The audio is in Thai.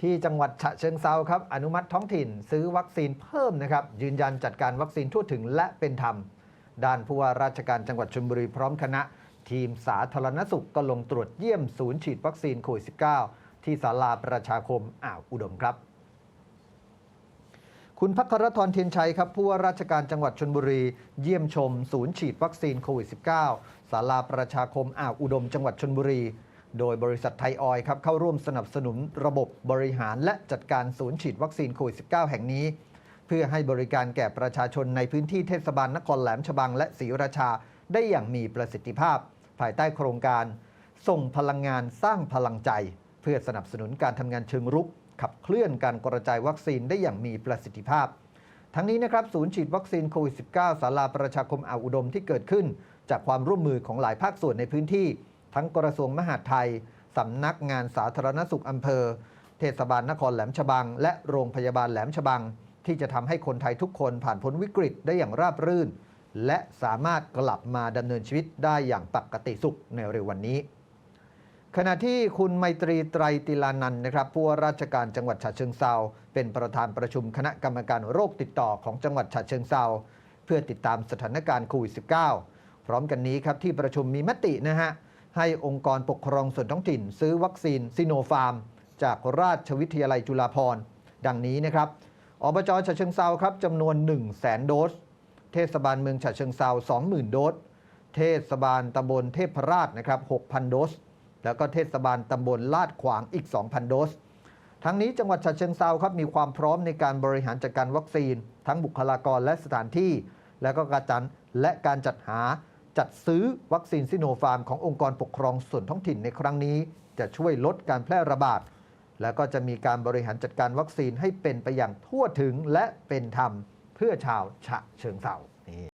ที่จังหวัดฉะเชิงเซาครับอนุมัติท้องถิ่นซื้อวัคซีนเพิ่มนะครับ ยืนยันจัดการวัคซีนทั่วถึงและเป็นธรรม ด้านผู้ว่าราชการจังหวัดชลบุรีพร้อมคณะ ทีมสาธารณสุขก็ลงตรวจเยี่ยมศูนย์ฉีดวัคซีนโควิด -19 ที่ศาลาประชาคมอ่าวอุดมครับ คุณพัครทรเทียนชัยครับผู้ว่าราชการจังหวัดชนบุรี เยี่ยมชม ศูนย์ฉีดวัคซีนโควิด -19 ศาลาประชาคมอ่าวอุดมจังหวัดชนบุรี โดยบริษัทไทยออยครับเข้าร่วมสนับสนุนระบบบริหารและจัดการศูนย์ฉีดวัคซีนโควิด -19 แห่งนี้ เพื่อให้บริการแก่ประชาชนในพื้นที่เทศบาลนครแหลมฉบังและศรีราชาได้อย่างมีประสิทธิภาพ ภายใต้โครงการ ส่งพลังงานสร้างพลังใจ เพื่อสนับสนุนการทำงานเชิงรุก ขับเคลื่อนการกระจายวัคซีนได้อย่างมีประสิทธิภาพ ทั้งนี้นะครับศูนย์ฉีดวัคซีนโควิด -19 ศาลาประชาคมอ่าวอุดมที่เกิดขึ้น จากความร่วมมือของหลายภาคส่วนในพื้นที่ ทั้งกระทรวงมหาดไทยสำนักงานสาธารณสุขอำเภอ เทศบาลนครแหลมฉบัง และโรงพยาบาลแหลมฉบัง ที่จะทำให้คนไทยทุกคนผ่านพ้นวิกฤตได้อย่างราบรื่น และสามารถกลับมาดำเนินชีวิตได้อย่างปกติสุขในเร็ววันนี้ ขณะที่คุณไมตรีไตรติลานันนะครับผู้ว่าราชการจังหวัดฉะเชิงเซาเป็นประธานประชุมคณะกรรมการโรคติดต่อของจังหวัดฉะเชิงเซาเพื่อติดตามสถานการณ์โควิด -19 พร้อมกันนี้ครับที่ประชุมมีมตินะฮะ ให้องค์กรปกครองส่วนท้องถิ่น ซื้อวัคซีนซิโนฟาร์ม จากราชวิทยาลัยจุฬาภรณ์ดังนี้นะครับอบจฉะเชิงเซาครับจำนวน 1 0 0 0 0แสนโดส เทศบาลเมืองฉะเชิงเซา20,000 โดส เทศบาลตำบลเทพราชนะครับ6,000 โดส แล้วก็เทศบาลตำบลลาดขวางอีก 2,000 โดส ทั้งนี้จังหวัดฉะเชิงเซาครับมีความพร้อมในการบริหารจัดการวัคซีน ทั้งบุคลากรและสถานที่ และก็การจัดและการจัดหา จัดซื้อวัคซีนซิโนฟาร์มขององค์กรปกครองส่วนท้องถิ่นในครั้งนี้ จะช่วยลดการแพร่ระบาด และก็จะมีการบริหารจัดการวัคซีนให้เป็นไปอย่างทั่วถึงและเป็นธรรมเพื่อชาวฉะเชิงเซานี่